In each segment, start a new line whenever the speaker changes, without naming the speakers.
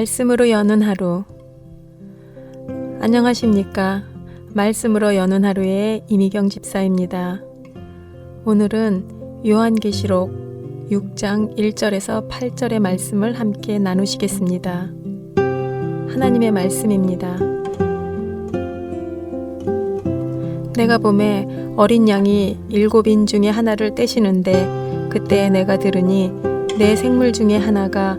말씀으로 여는 하루. 안녕하십니까. 말씀으로 여는 하루의 이미경 집사입니다. 오늘은 요한계시록 6장 1절에서 8절의 말씀을 함께 나누시겠습니다. 하나님의 말씀입니다. 내가 봄에 어린 양이 일곱인 중에 하나를 떼시는데 그때 내가 들으니 내 생물 중에 하나가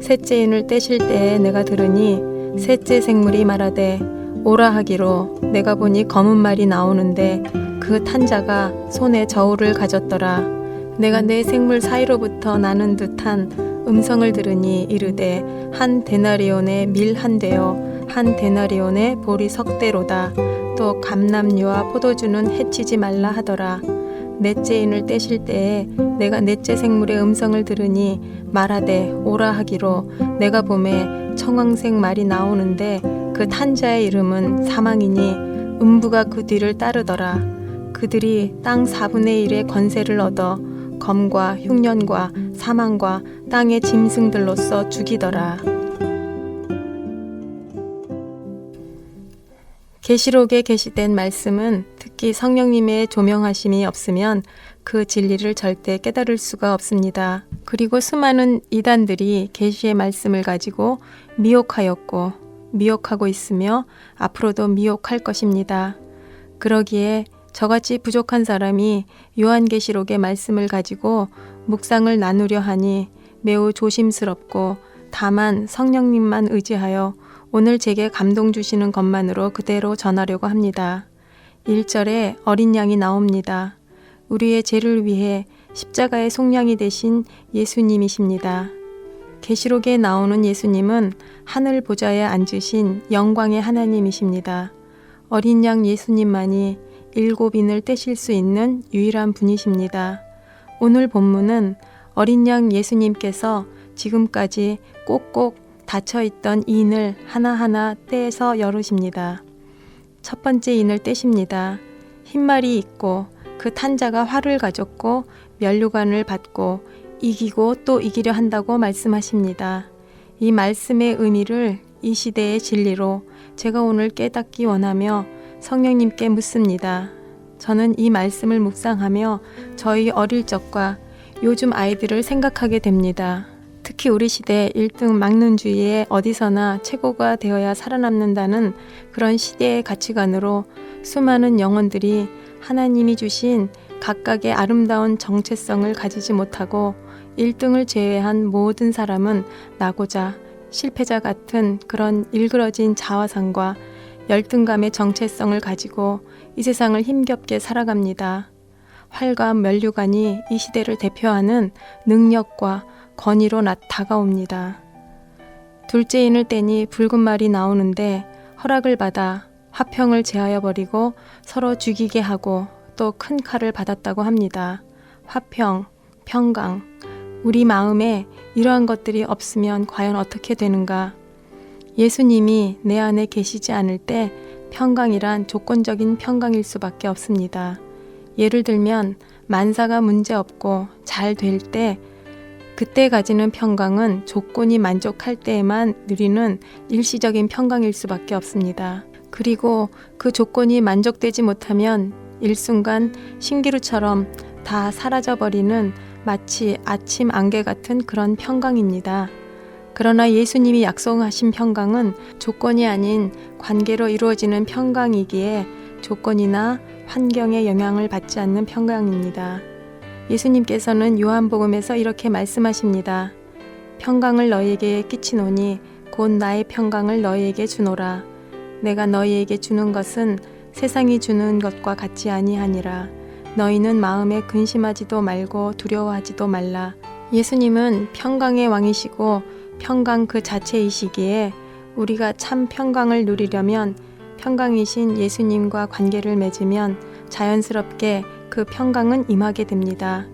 셋째 인을 떼실 때에 내가 들으니 셋째 생물이 말하되 오라 하기로 내가 보니 검은 말이 나오는데 그 탄자가 손에 저울을 가졌더라. 내가 내 생물 사이로부터 나는 듯한 음성을 들으니 이르되 한 데나리온의 밀한 대요. 한 데나리온의 보리 석 대로다. 또 감람류와 포도주는 해치지 말라 하더라 넷째 인을 떼실 때에 내가 넷째 생물의 음성을 들으니 말하되 오라 하기로 내가 봄에 청황색 말이 나오는데 그 탄자의 이름은 사망이니 음부가 그 뒤를 따르더라. 그들이 땅 4분의 1의 권세를 얻어 검과 흉년과 사망과 땅의 짐승들로서 죽이더라 계시록에 게시된 말씀은 특히 성령님의 조명하심이 없으면 그 진리를 절대 깨달을 수가 없습니다. 그리고 수많은 이단들이 계시의 말씀을 가지고 미혹하였고 미혹하고 있으며 앞으로도 미혹할 것입니다. 그러기에 저같이 부족한 사람이 요한계시록의 말씀을 가지고 묵상을 나누려 하니 매우 조심스럽고 다만 성령님만 의지하여 오늘 제게 감동 주시는 것만으로 그대로 전하려고 합니다. 1절에 어린 양이 나옵니다. 우리의 죄를 위해 십자가의 속량이 되신 예수님이십니다. 계시록에 나오는 예수님은 하늘 보좌에 앉으신 영광의 하나님이십니다. 어린 양 예수님만이 일곱인을 떼실 수 있는 유일한 분이십니다. 오늘 본문은 어린 양 예수님께서 지금까지 꼭꼭 닫혀 있던 인을 하나하나 떼서 열으십니다. 첫 번째 인을 떼십니다. 흰말이 있고 그 탄자가 활을 가졌고 면류관을 받고 이기고 또 이기려 한다고 말씀하십니다. 이 말씀의 의미를 이 시대의 진리로 제가 오늘 깨닫기 원하며 성령님께 묻습니다. 저는 이 말씀을 묵상하며 저희 어릴 적과 요즘 아이들을 생각하게 됩니다. 특히 우리 시대 1등 막론주의에 어디서나 최고가 되어야 살아남는다는 그런 시대의 가치관으로 수많은 영혼들이 하나님이 주신 각각의 아름다운 정체성을 가지지 못하고 1등을 제외한 모든 사람은 나고자 실패자 같은 그런 일그러진 자화상과 열등감의 정체성을 가지고 이 세상을 힘겹게 살아갑니다. 활과 면류관이 이 시대를 대표하는 능력과 권위로 나, 다가옵니다. 둘째 인을 떼니 붉은 말이 나오는데 허락을 받아 화평을 제하여 버리고 서로 죽이게 하고 또 큰 칼을 받았다고 합니다. 화평, 평강. 우리 마음에 이러한 것들이 없으면 과연 어떻게 되는가? 예수님이 내 안에 계시지 않을 때 평강이란 조건적인 평강일 수밖에 없습니다. 예를 들면 만사가 문제 없고 잘 될 때 그때 가지는 평강은 조건이 만족할 때에만 누리는 일시적인 평강일 수밖에 없습니다. 그리고 그 조건이 만족되지 못하면 일순간 신기루처럼 다 사라져버리는 마치 아침 안개 같은 그런 평강입니다. 그러나 예수님이 약속하신 평강은 조건이 아닌 관계로 이루어지는 평강이기에 조건이나 환경의 영향을 받지 않는 평강입니다. 예수님께서는 요한복음에서 이렇게 말씀하십니다. 평강을 너희에게 끼치노니 곧 나의 평강을 너희에게 주노라. 내가 너희에게 주는 것은 세상이 주는 것과 같지 아니하니라. 너희는 마음에 근심하지도 말고 두려워하지도 말라. 예수님은 평강의 왕이시고 평강 그 자체이시기에 우리가 참 평강을 누리려면 평강이신 예수님과 관계를 맺으면 자연스럽게 그 평강은 임하게 됩니다.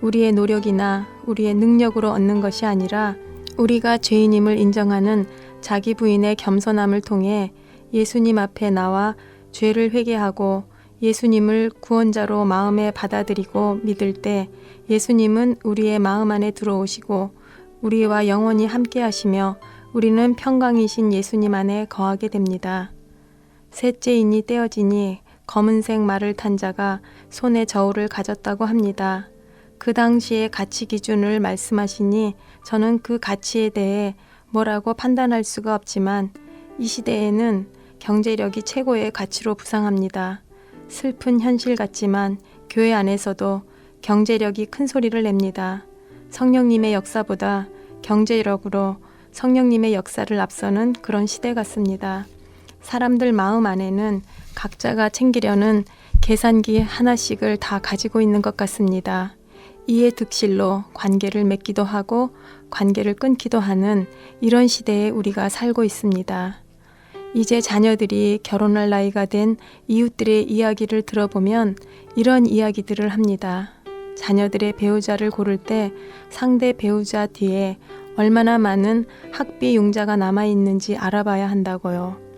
우리의 노력이나 우리의 능력으로 얻는 것이 아니라 우리가 죄인임을 인정하는 자기 부인의 겸손함을 통해 예수님 앞에 나와 죄를 회개하고 예수님을 구원자로 마음에 받아들이고 믿을 때 예수님은 우리의 마음 안에 들어오시고 우리와 영원히 함께 하시며 우리는 평강이신 예수님 안에 거하게 됩니다. 셋째 인이 떼어지니 검은색 말을 탄 자가 손에 저울을 가졌다고 합니다. 그 당시의 가치 기준을 말씀하시니 저는 그 가치에 대해 뭐라고 판단할 수가 없지만 이 시대에는 경제력이 최고의 가치로 부상합니다. 슬픈 현실 같지만 교회 안에서도 경제력이 큰 소리를 냅니다. 성령님의 역사보다 경제력으로 성령님의 역사를 앞서는 그런 시대 같습니다. 사람들 마음 안에는 각자가 챙기려는 계산기 하나씩을 다 가지고 있는 것 같습니다. 이에 득실로 관계를 맺기도 하고 관계를 끊기도 하는 이런 시대에 우리가 살고 있습니다. 이제 자녀들이 결혼할 나이가 된 이웃들의 이야기를 들어보면 이런 이야기들을 합니다. 자녀들의 배우자를 고를 때 상대 배우자 뒤에 얼마나 많은 학비 융자가 남아 있는지 알아봐야 한다고요.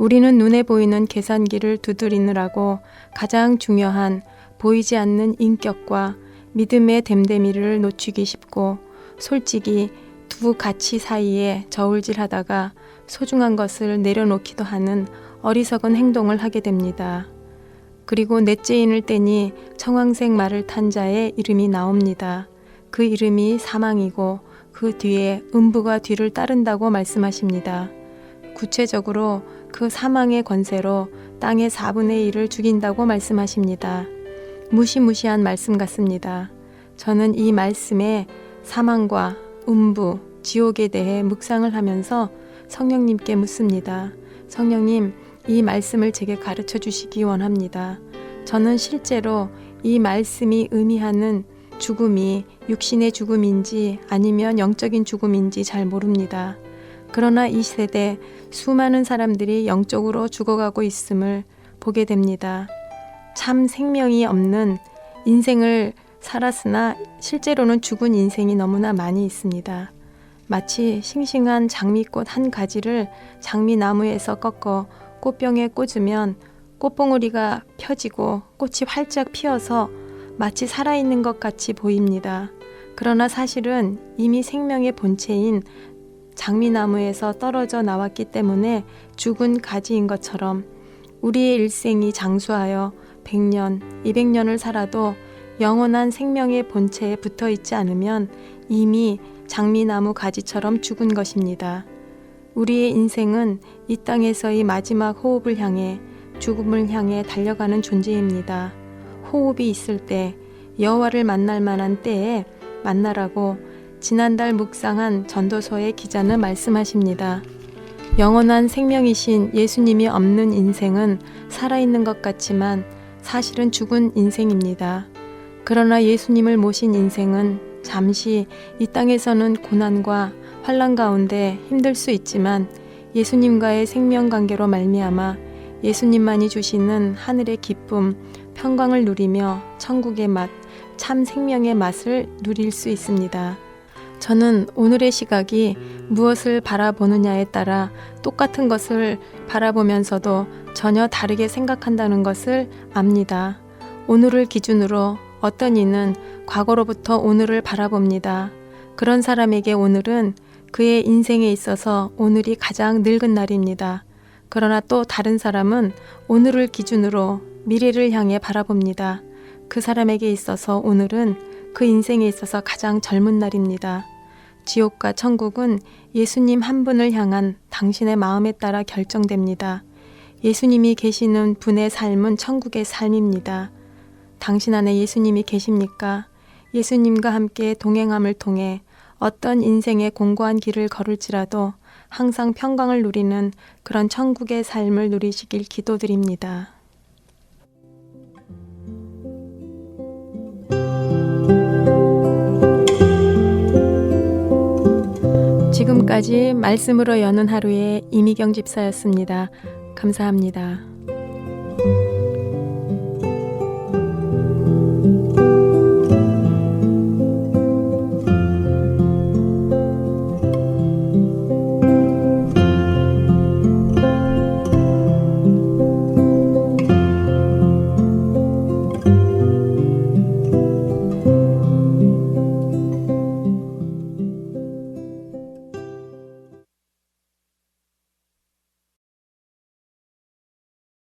우리는 눈에 보이는 계산기를 두드리느라고 가장 중요한 보이지 않는 인격과 믿음의 됨됨이를 놓치기 쉽고 솔직히 두 가치 사이에 저울질하다가 소중한 것을 내려놓기도 하는 어리석은 행동을 하게 됩니다. 그리고 넷째인을 떼니 청황색 말을 탄 자의 이름이 나옵니다. 그 이름이 사망이고 그 뒤에 음부가 뒤를 따른다고 말씀하십니다. 구체적으로 그 사망의 권세로 땅의 4분의 1을 죽인다고 말씀하십니다. 무시무시한 말씀 같습니다. 저는 이 말씀에 사망과 음부, 지옥에 대해 묵상을 하면서 성령님께 묻습니다. 성령님, 이 말씀을 제게 가르쳐 주시기 원합니다. 저는 실제로 이 말씀이 의미하는 죽음이 육신의 죽음인지 아니면 영적인 죽음인지 잘 모릅니다. 그러나 이 세대 수많은 사람들이 영적으로 죽어가고 있음을 보게 됩니다. 참 생명이 없는 인생을 살았으나 실제로는 죽은 인생이 너무나 많이 있습니다. 마치 싱싱한 장미꽃 한 가지를 장미나무에서 꺾어 꽃병에 꽂으면 꽃봉오리가 펴지고 꽃이 활짝 피어서 마치 살아있는 것 같이 보입니다. 그러나 사실은 이미 생명의 본체인 장미나무에서 떨어져 나왔기 때문에 죽은 가지인 것처럼 우리의 일생이 장수하여 100년, 200년을 살아도 영원한 생명의 본체에 붙어 있지 않으면 이미 장미나무 가지처럼 죽은 것입니다. 우리의 인생은 이 땅에서의 마지막 호흡을 향해 죽음을 향해 달려가는 존재입니다. 호흡이 있을 때 여호와를 만날 만한 때에 만나라고 지난달 묵상한 전도서의 기자는 말씀하십니다. 영원한 생명이신 예수님이 없는 인생은 살아있는 것 같지만 사실은 죽은 인생입니다. 그러나 예수님을 모신 인생은 잠시 이 땅에서는 고난과 환란 가운데 힘들 수 있지만 예수님과의 생명 관계로 말미암아 예수님만이 주시는 하늘의 기쁨, 평강을 누리며 천국의 맛, 참 생명의 맛을 누릴 수 있습니다. 저는 오늘의 시각이 무엇을 바라보느냐에 따라 똑같은 것을 바라보면서도 전혀 다르게 생각한다는 것을 압니다. 오늘을 기준으로 어떤 이는 과거로부터 오늘을 바라봅니다. 그런 사람에게 오늘은 그의 인생에 있어서 오늘이 가장 늙은 날입니다. 그러나 또 다른 사람은 오늘을 기준으로 미래를 향해 바라봅니다. 그 사람에게 있어서 오늘은 그 인생에 있어서 가장 젊은 날입니다. 지옥과 천국은 예수님 한 분을 향한 당신의 마음에 따라 결정됩니다. 예수님이 계시는 분의 삶은 천국의 삶입니다. 당신 안에 예수님이 계십니까? 예수님과 함께 동행함을 통해 어떤 인생의 공고한 길을 걸을지라도 항상 평강을 누리는 그런 천국의 삶을 누리시길 기도드립니다. 지금까지 말씀으로 여는 하루의 이미경 집사였습니다. 감사합니다.